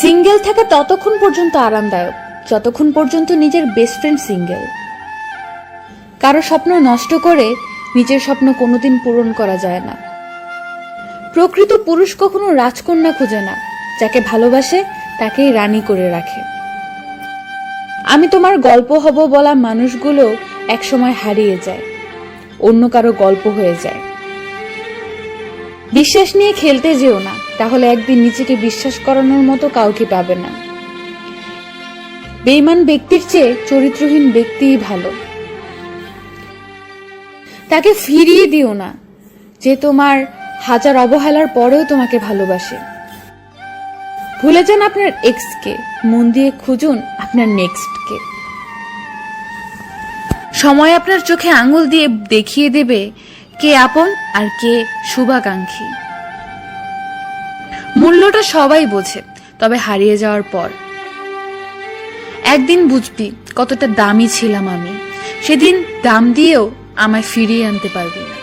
Single থাকা ততক্ষণ পর্যন্ত আরামদায়ক, যতক্ষণ পর্যন্ত নিজের বেস্ট ফ্রেন্ড সিঙ্গেল কারও স্বপ্ন নষ্ট করে নিজের স্বপ্ন কোনোদিন পূরণ করা যায় না। প্রকৃত পুরুষ কখনো রাজকন্যা খোঁজে না, যাকে ভালোবাসে তাকেই রানী করে রাখে। আমি তোমার গল্প হব বলা মানুষগুলো একসময় হারিয়ে যায়, অন্য কারও গল্প হয়ে যায়। বিশ্বাস নিয়ে খেলতে যেও না তাহলে একদিন নিজেকে বিশ্বাস করানোর মতো কাউকে পাবে না। বেইমান ব্যক্তির চেয়ে চরিত্রহীন ব্যক্তিই ভালো। তাকে ফিরিয়ে দিও না, যে তোমার হাজার অবহেলার পরেও তোমাকে ভালোবাসে। ভুলে যান আপনার এক্সকে মন দিয়ে খুঁজুন আপনার নেক্সটকে সময় আপনার চোখে আঙুল দিয়ে দেখিয়ে দেবে কে আপন আর কে শুভাকাঙ্ক্ষী। মূল্যটা সবাই বোঝে, তবে হারিয়ে যাওয়ার পর। একদিন বুঝবি কতটা দামি ছিলাম আমি। সেদিন দাম দিয়েও আমায় ফিরিয়ে আনতে পারবি না।